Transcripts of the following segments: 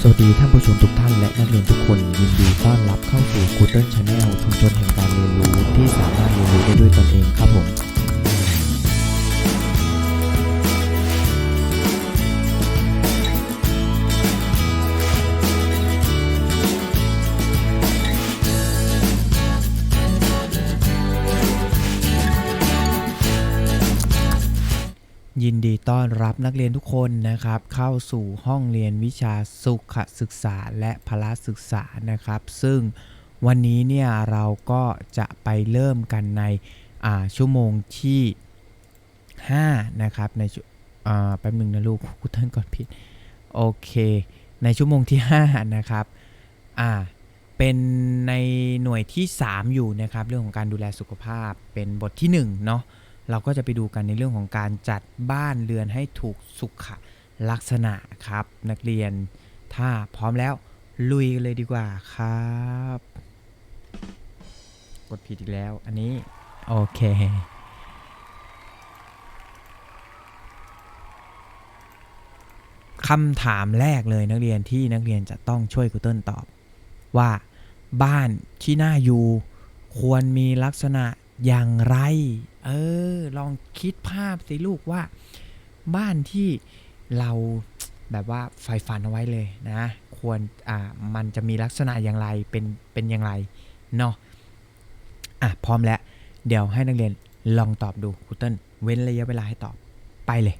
สวัสดีท่านผู้ชมทุกท่านและนักเรียนทุกคนยินดีต้อนรับเข้าสู่ g o o d l e Channel ชุมชนแห่งการเรียนรู้ที่สามารถเรียนรู้ได้ด้วยตนเองครับผม ยินดีต้อนรับนักเรียนทุกคนนะครับ เข้าสู่ห้องเรียนวิชาสุขศึกษาและพละศึกษานะครับ ซึ่งวันนี้เนี่ยเราก็จะไปเริ่มกันในชั่วโมงที่ 5 นะครับ ในชั่วอ่าแป๊บหนึ่งนะลูกกูเทิลก่อนผิด โอเค ในชั่วโมงที่ 5 นะครับอ่าเป็นในหน่วยที่ 3 อยู่นะครับ เรื่องของการดูแลสุขภาพเป็นบทที่1เนาะ เราก็จะไปดูกันในเรื่องของการจัดบ้านเรือนให้ถูกสุขลักษณะครับ นักเรียน ถ้าพร้อมแล้วลุยเลยดีกว่าครับ กดผิดอีกแล้ว อันนี้ โอเคคำถามแรกเลยนักเรียนที่นักเรียนจะต้องช่วยครูเติ้ลตอบ ว่าบ้านที่น่าอยู่ ควรมีลักษณะอย่างไร เออ ลองคิดภาพสิลูกว่า บ้านที่เราแบบว่าไฟฟันเอาไว้เลยนะ ควรอ่ามันจะมีลักษณะอย่างไรเป็นเป็นอย่างไรเนาะอะพร้อมแล้ว เดี๋ยวให้นักเรียนลองตอบดูครูเติ้ลเว้นระยะเวลาให้ตอบไปเลย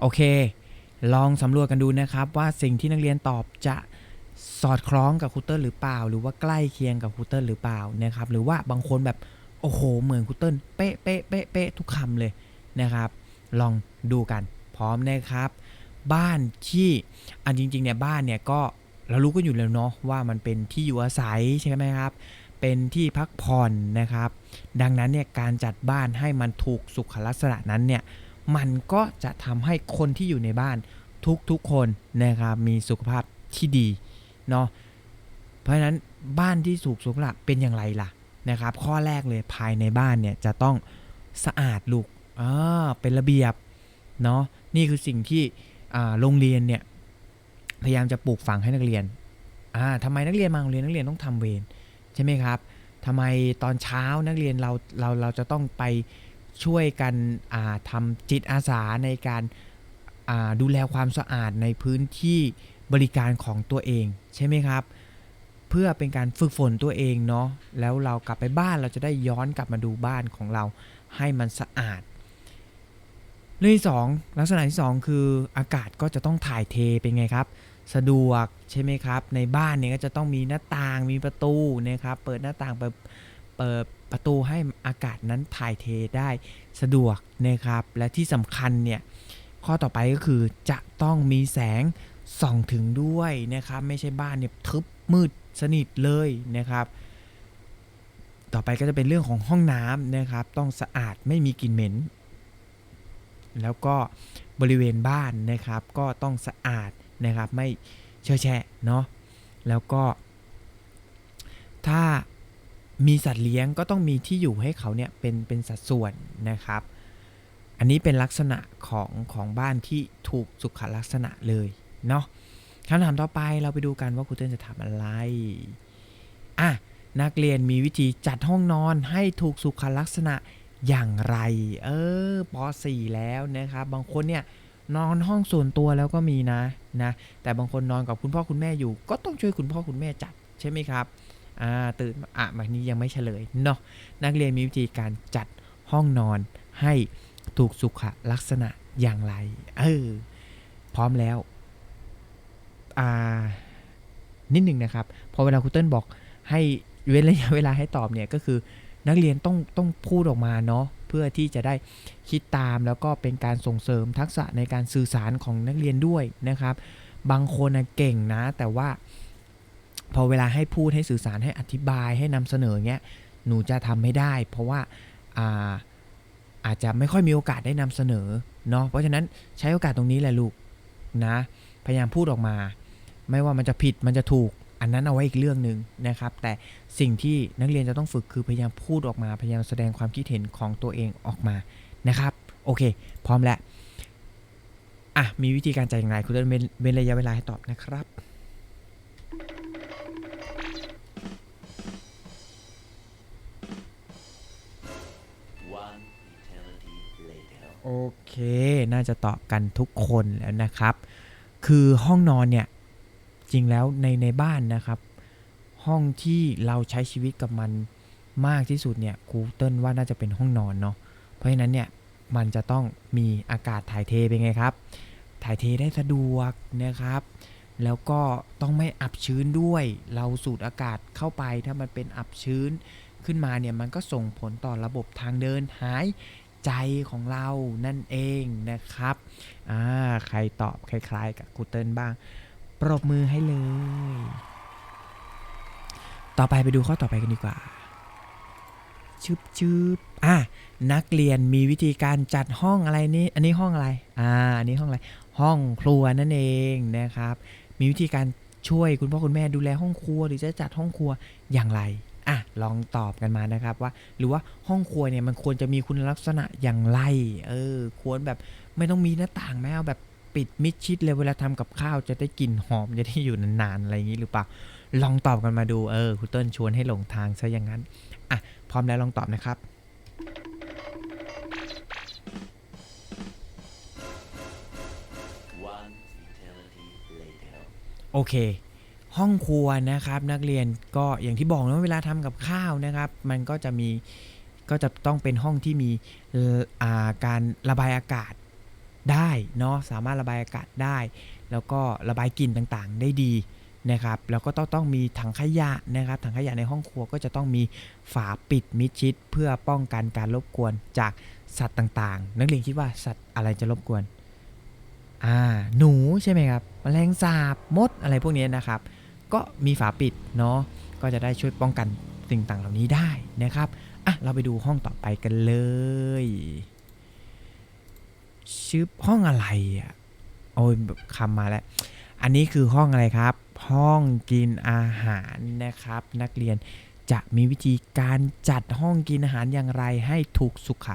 โอเค ลองสำรวจกันดูนะครับว่าสิ่งที่นักเรียนตอบจะสอดคล้องกับคูเติ้ลหรือเปล่า หรือว่าใกล้เคียงกับคูเติ้ลหรือเปล่านะครับหรือว่าบางคนแบบโอ้โหเหมือนคูเติ้ลเป๊ะเป๊ะเป๊ะเป๊ะทุกคำเลยนะครับ ลองดูกันพร้อมนะครับ บ้านที่อันจริงๆเนี่ยบ้านเนี่ยก็เรารู้กันอยู่แล้วเนาะว่ามันเป็นที่อยู่อาศัยใช่ไหมครับ เป็นที่พักผ่อนนะครับ ดังนั้นเนี่ยการจัดบ้านให้มันถูกสุขลักษณะนั้นเนี่ย มันก็จะทำให้คนที่อยู่ในบ้านทุกๆคนนะครับมีสุขภาพที่ดีเนาะเพราะฉะนั้นบ้านที่ถูกสุขลักษณะเป็นอย่างไรล่ะนะครับ ข้อแรกเลยภายในบ้านเนี่ยจะต้องสะอาดลูกอ่าเป็นระเบียบเนาะนี่คือสิ่งที่โรงเรียนเนี่ยพยายามจะปลูกฝังให้นักเรียนอ่าทำไมนักเรียนมาโรงเรียนนักเรียนต้องทำเวรใช่ไหมครับทำไมตอนเช้านักเรียนเราเราเราจะต้องไป ช่วยกันอ่าทำจิตอาสาในการาดูแลความสะอาดในพื้นที่บริการของตัวเอง ใช่ไหมครับ เพื่อเป็นการฝึกฝนตัวเองเนาะแล้วเรากลับไปบ้านเราจะได้ย้อนกลับมาดูบ้านของเราให้มันสะอาดเรื่องที่สองลักษณะที่สองคืออากาศก็จะต้องถ่ายเทเป็นไงครับ สะดวกใช่ไหมครับ ในบ้านเนี่ยก็จะต้องมีหน้าต่างมีประตูนะครับ เปิดหน้าต่างเปิดเปิด ประตูให้อากาศนั้นถ่ายเทได้สะดวกนะครับ และที่สำคัญเนี่ยข้อต่อไปก็คือจะต้องมีแสงส่องถึงด้วยนะครับ ไม่ใช่บ้านเนี่ยทึบมืดสนิทเลยนะครับ ต่อไปก็จะเป็นเรื่องของห้องน้ำนะครับ ต้องสะอาดไม่มีกลิ่นเหม็น แล้วก็บริเวณบ้านนะครับ ก็ต้องสะอาดนะครับไม่เชอะแฉะเนาะแล้วก็ถ้า มีสัตว์เลี้ยงก็ต้องมีที่อยู่ให้เขาเนี่ยเป็นเป็นสัดส่วนนะครับ อันนี้เป็นลักษณะของของบ้านที่ถูกสุขลักษณะเลยเนาะคำถามต่อไปเราไปดูกันว่าครูเต้นจะถามอะไรอะนักเรียนมีวิธีจัดห้องนอนให้ถูกสุขลักษณะอย่างไร เออป .4 แล้วนะครับ บางคนเนี่ยนอนห้องส่วนตัวแล้วก็มีนะนะ แต่บางคนนอนกับคุณพ่อคุณแม่อยู่ ก็ต้องช่วยคุณพ่อคุณแม่จัดใช่ไหมครับ อ่าตื่นมาอะแบบนี้ยังไม่เฉลยเนาะนักเรียนมีวิธีการจัดห้องนอนให้ถูกสุขลักษณะอย่างไร เออ พร้อมแล้ว อ่า นิดหนึ่งนะครับ พอเวลาครูเติ้ลบอกให้เว้นระยะเวลาให้ตอบเนี่ยก็คือนักเรียนต้องต้องพูดออกมาเนาะเพื่อที่จะได้คิดตามแล้วก็เป็นการส่งเสริมทักษะในการสื่อสารของนักเรียนด้วยนะครับ บางคนนะเก่งนะ แต่ว่า พอเวลาให้พูดให้สื่อสารให้อธิบายให้นำเสนอเงี้ยหนูจะทำไม่ได้ เพราะว่าอ่าอาจจะไม่ค่อยมีโอกาสได้นำเสนอเนาะเพราะฉะนั้นใช้โอกาสตรงนี้แหละลูกนะ พยายามพูดออกมา ไม่ว่ามันจะผิดมันจะถูกอันนั้นเอาไว้อีกเรื่องหนึ่งนะครับ แต่สิ่งที่นักเรียนจะต้องฝึกคือพยายามพูดออกมา พยายามแสดงความคิดเห็นของตัวเองออกมานะครับ โอเค พร้อมแล้วอะมีวิธีการจ่ายอย่างไรคุณเต้นเว้นเว้นระยะเวลาให้ตอบนะครับ โอเค น่าจะตอบกันทุกคนแล้วนะครับ คือห้องนอนเนี่ย จริงแล้วในในบ้านนะครับ ห้องที่เราใช้ชีวิตกับมันมากที่สุดเนี่ยครูเติ้ลว่าน่าจะเป็นห้องนอนเนาะ เพราะฉะนั้นเนี่ยมันจะต้องมีอากาศถ่ายเทเป็นไงครับ ถ่ายเทได้สะดวกนะครับ แล้วก็ต้องไม่อับชื้นด้วย เราสูดอากาศเข้าไปถ้ามันเป็นอับชื้นขึ้นมาเนี่ยมันก็ส่งผลต่อระบบทางเดินหาย ใจของเรานั่นเองนะครับอ่าใครตอบคล้ายๆ กับครูเติ้ลบ้าง ปรบมือให้เลย ต่อไปไปดูข้อต่อไปกันดีกว่าชึบชึบอะนักเรียนมีวิธีการจัดห้องอะไรนี่อันนี้ห้องอะไรอ่าอันนี้ห้องอะไรห้องครัวนั่นเองนะครับ มีวิธีการช่วยคุณพ่อคุณแม่ดูแลห้องครัว หรือจะจัดห้องครัวอย่างไร อะลองตอบกันมานะครับว่า หรือว่าห้องครัวเนี่ยมันควรจะมีคุณลักษณะอย่างไร เออ ควรแบบไม่ต้องมีหน้าต่างไหมเอาแบบปิดมิดชิดเลยเวลาทำกับข้าวจะได้กลิ่นหอมจะได้อยู่นานๆอะไรอย่างนี้หรือเปล่า ลองตอบกันมาดูเออคุณเติ้ลชวนให้หลงทางซะอย่างนั้นอะพร้อมแล้วลองตอบนะครับ One eternity later. โอเค ห้องครัวนะครับ นักเรียนก็อย่างที่บอกนะเวลาทำกับข้าวนะครับ มันก็จะมีก็จะต้องเป็นห้องที่มีาการระบายอากาศได้เนาะสามารถระบายอากาศได้ แล้วก็ระบายกลิ่นต่างๆ ได้ดีนะครับ แล้วก็ต้องต้องมีถังขยะนะครับ ถังขยะในห้องครัวก็จะต้องมีฝาปิดมิดชิด เพื่อป้องกันการรบกวนจากสัตว์ต่างๆ นักเรียนคิดว่าสัตว์อะไรจะรบกวนอ่าหนูใช่ไหมครับแมลงสาบมดอะไรพวกนี้นะครับ ก็มีฝาปิดเนาะก็จะได้ช่วยป้องกันสิ่งต่างเหล่านี้ได้นะครับอะเราไปดูห้องต่อไปกันเลยชื่อห้องอะไรอะโอ้ยคำมาแล้ว อันนี้คือห้องอะไรครับ ห้องกินอาหารนะครับ นักเรียนจะมีวิธีการจัดห้องกินอาหารอย่างไรให้ถูกสุข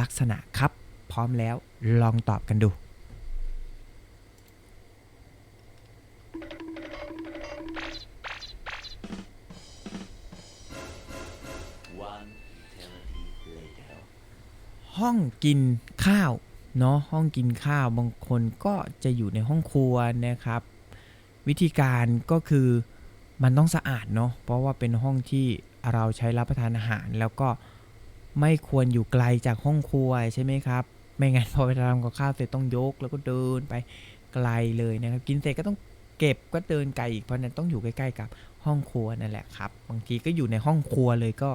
ลักษณะครับ พร้อมแล้วลองตอบกันดู ห้องกินข้าวเนาะห้องกินข้าวบางคนก็จะอยู่ในห้องครัวนะครับ วิธีการก็คือมันต้องสะอาดเนาะเพราะว่าเป็นห้องที่เราใช้รับประทานอาหาร แล้วก็ไม่ควรอยู่ไกลจากห้องครัวใช่ไหมครับ ไม่งั้นพอไปทำกับข้าวเสร็จต้องยกแล้วก็เดินไปไกลเลยนะครับ กินเสร็จก็ต้องเก็บก็เดินไกลอีกเพราะฉะนั้นต้องอยู่ใกล้ๆกับห้องครัวนั่นแหละครับ บางทีก็อยู่ในห้องครัวเลยก็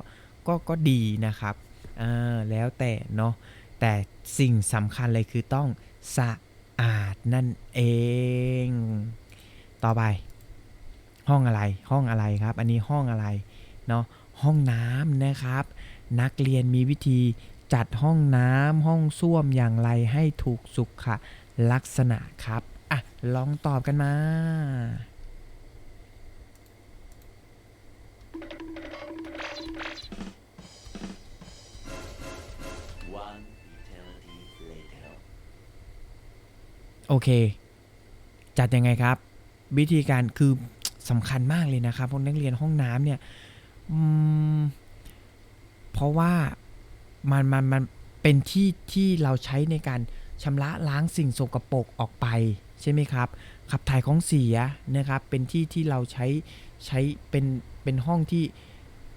ก็ก็ดีนะครับอ่าแล้วแต่เนาะแต่สิ่งสำคัญเลยคือต้องสะอาดนั่นเอง ต่อไป ห้องอะไรห้องอะไรครับ อันนี้ห้องอะไรเนาะห้องน้ำนะครับ นักเรียนมีวิธีจัดห้องน้ำห้องส้วมอย่างไรให้ถูกสุขลักษณะครับ อะ ลองตอบกันมา โอเค จัดยังไงครับ วิธีการคือสำคัญมากเลยนะครับพวกนักเรียนห้องน้ำเนี่ยอืมเพราะว่ามันมันมันเป็นที่ที่เราใช้ในการชำระล้างสิ่งสกปรกออกไปใช่ไหมครับ ขับถ่ายของเสียนะครับ เป็นที่ที่เราใช้ใช้เป็นเป็นห้องที่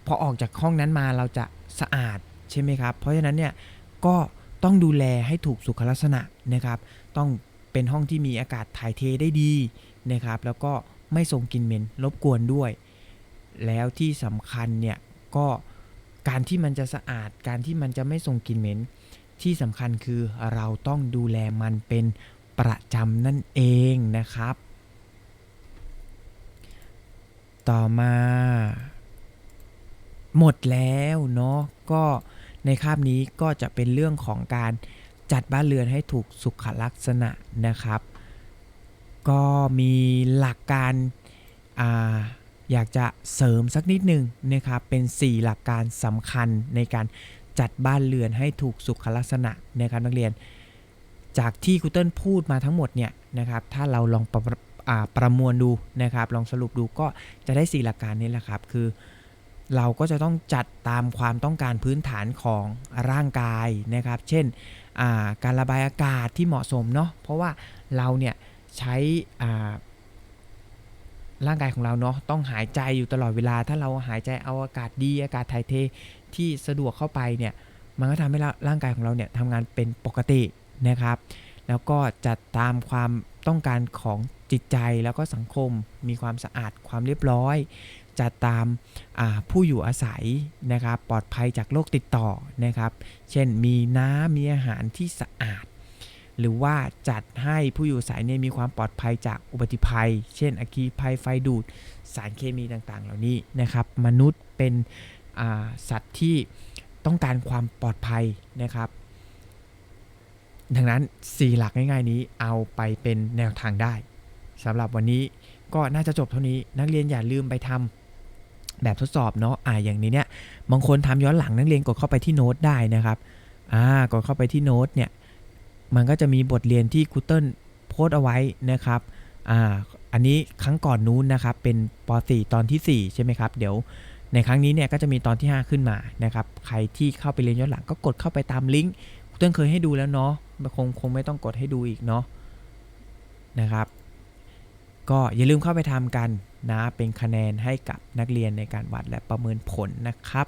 พอออกจากห้องนั้นมาเราจะสะอาดใช่ไหมครับ เพราะฉะนั้นเนี่ยก็ต้องดูแลให้ถูกสุขลักษณะนะครับ ต้อง เป็นห้องที่มีอากาศถ่ายเทได้ดีนะครับ แล้วก็ไม่ส่งกลิ่นเหม็นรบกวนด้วย แล้วที่สำคัญเนี่ยก็การที่มันจะสะอาด การที่มันจะไม่ส่งกลิ่นเหม็น ที่สำคัญคือเราต้องดูแลมันเป็นประจำนั่นเองนะครับ ต่อมา หมดแล้วเนาะก็ในคาบนี้ก็จะเป็นเรื่องของการ จัดบ้านเรือนให้ถูกสุขลักษณะนะครับ ก็มีหลักการอาอยากจะเสริมสักนิดหนึ่งนะครับเป็น 4 หลักการสำคัญในการจัดบ้านเรือนให้ถูกสุขลักษณะนะครับนักเรียน จากที่ครูเติ้ลพูดมาทั้งหมดเนี่ยนะครับถ้าเราลองประประมวลดูนะครับ ลองสรุปดูก็จะได้ 4 หลักการนี้แหละครับ คือ เราก็จะต้องจัดตามความต้องการพื้นฐานของร่างกายนะครับ เช่นาการระบายอากาศที่เหมาะสมเนาะเพราะว่าเราเนี่ยใช้ร่างกายของเราเนาะต้องหายใจอยู่ตลอดเวลา ถ้าเราหายใจเอาอากาศดีอากาศถ่ายเทที่สะดวกเข้าไปเนี่ยมันก็ทำให้ร่างกายของเราเนี่ยทำงานเป็นปกตินะครับ แล้วก็จัดตามความต้องการของจิตใจแล้วก็สังคมมีความสะอาดความเรียบร้อย จัดตามาผู้อยู่อาศัยนะครับ ปลอดภัยจากโรคติดต่อนะครับ เช่นมีน้ำมีอาหารที่สะอาด หรือว่าจัดให้ผู้อยู่อาศัยเนี่ยมีความปลอดภัยจากอุบัติภัย เช่นอัคคีภัยไฟดูดสารเคมีต่างๆ เหล่านี้นะครับ มนุษย์เป็นสัตว์ที่ต้องการความปลอดภัยนะครับ ดังนั้น 4 หลักง่าย ๆ นี้เอาไปเป็นแนวทางได้สำหรับวันนี้ก็น่าจะจบเท่านี้นักเรียนอย่าลืมไปทำ แบบทดสอบเนาะอ่าอย่างนี้เนี่ยบางคนทำย้อนหลังนักเรียนกดเข้าไปที่โน้ตได้นะครับอ่ากดเข้าไปที่โน้ตเนี่ยมันก็จะมีบทเรียนที่ครูเติ้ลโพสต์เอาไว้นะครับอ่าอันนี้ครั้งก่อนนู้นนะครับเป็นป .4 ตอนที่ 4 ใช่ไหมครับ เดี๋ยวในครั้งนี้เนี่ยก็จะมีตอนที่ 5 ขึ้นมานะครับ ใครที่เข้าไปเรียนย้อนหลังก็กดเข้าไปตามลิงก์ครูเติ้ลเคยให้ดูแล้วเนาะคงคงไม่ต้องกดให้ดูอีกเนาะนะครับ ก็อย่าลืมเข้าไปทำกันนะ เป็นคะแนนให้กับนักเรียนในการวัดและประเมินผลนะครับ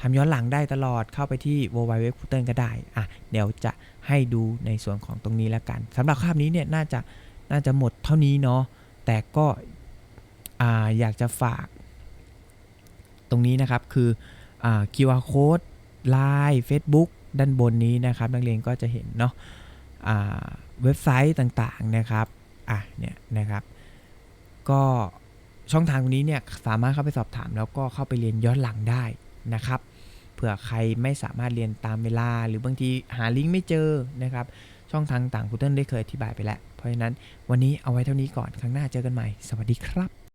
ทำย้อนหลังได้ตลอดเข้าไปที่ w w w c o o t e r ก็ได้อะเดี๋ยวจะให้ดูในส่วนของตรงนี้แล้วกันสำหรับคาบนี้เนี่ยน่าจะน่าจะหมดเท่านี้เนาะแต่ก็ออยากจะฝาก ตรงนี้นะครับคืออ QR code Line Facebook ด้านบนนี้นะครับ นักเรียนก็จะเห็นเนาะอาเว็บไซต์ต่างๆนะครับอะเนี่ยนะครับ ก็ช่องทางตรงนี้เนี่ยสามารถเข้าไปสอบถาม แล้วก็เข้าไปเรียนย้อนหลังได้นะครับเผื่อใครไม่สามารถเรียนตามเวลา หรือบางทีหาลิงก์ไม่เจอนะครับ ช่องทางต่างครูเติ้ลได้เคยอธิบายไปแล้ว เพราะฉะนั้นวันนี้เอาไว้เท่านี้ก่อน ครั้งหน้าเจอกันใหม่ สวัสดีครับ